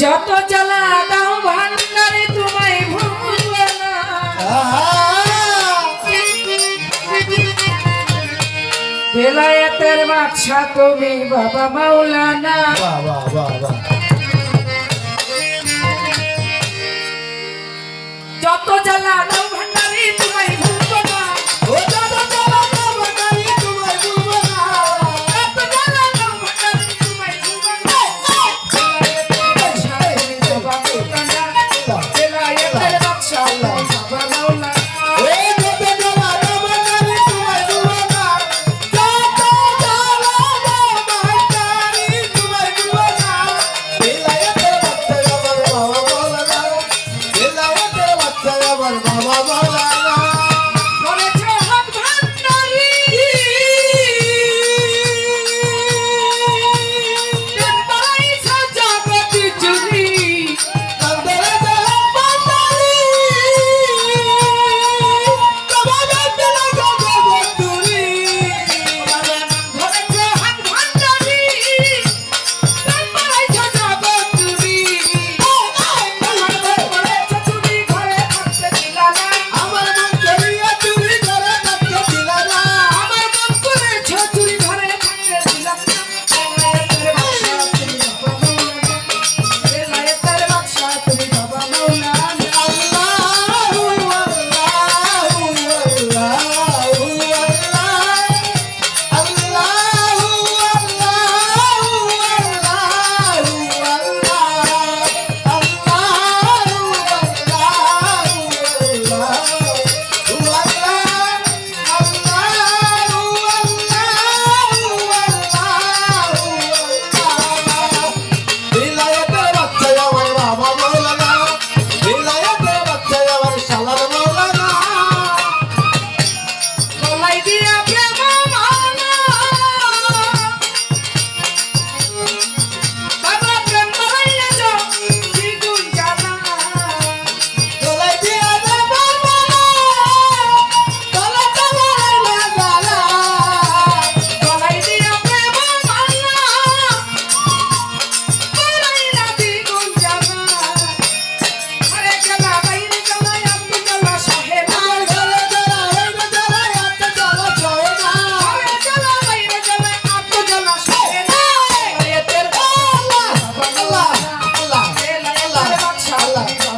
যত জ্বালা দাও ভান্ডারে তোমায় ভুলব না। বেলায়েতের বাদশা তুমি বাবা মাওলানা। বাবা বাবা যত জ্বালা Fala.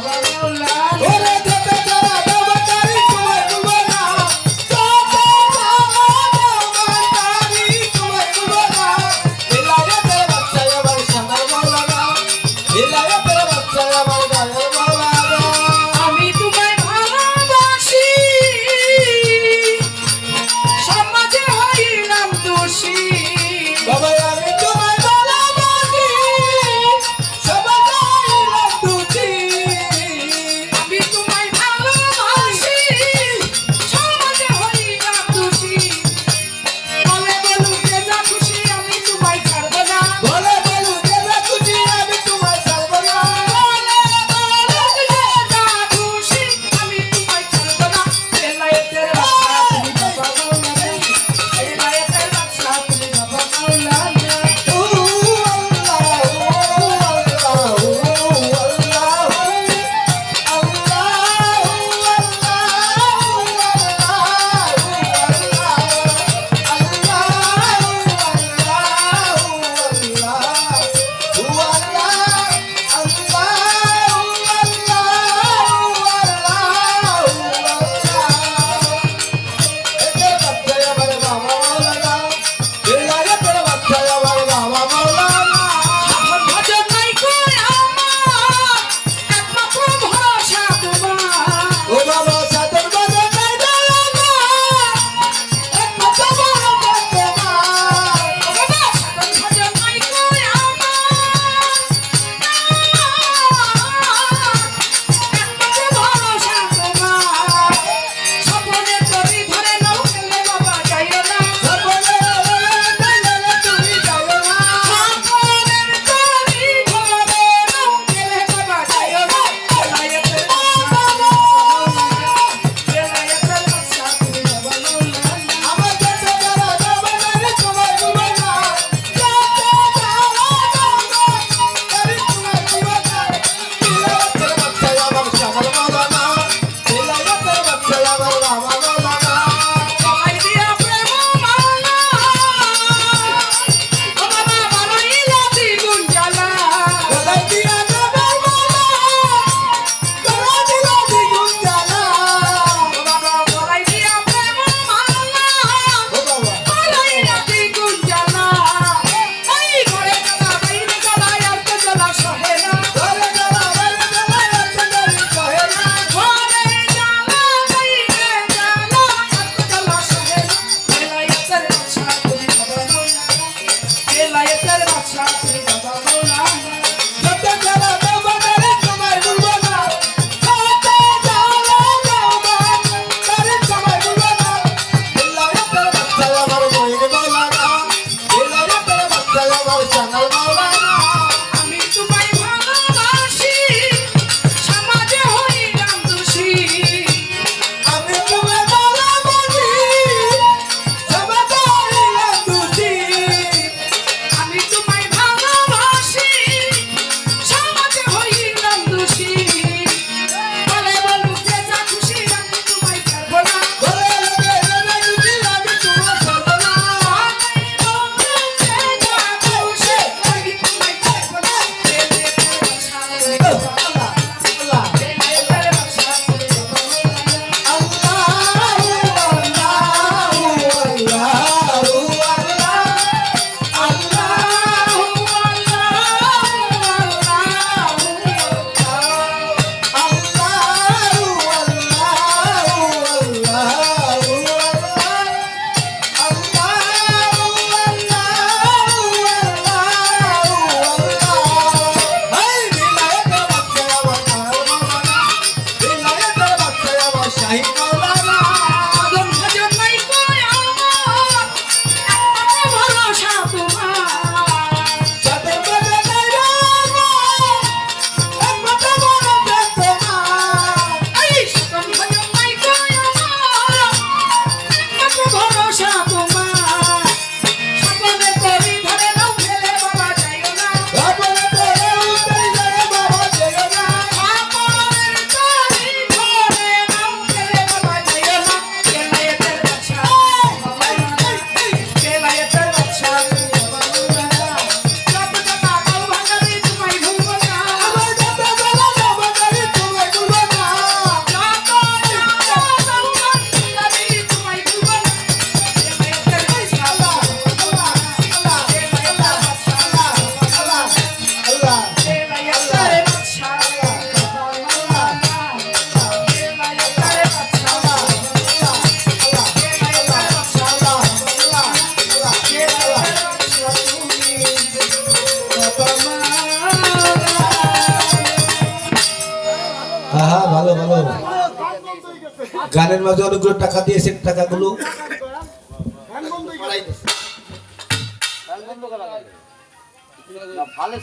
সাথে বাবা গানের মাঝে অনেকগুলো টাকা দিয়েছে টাকাগুলো। ভালো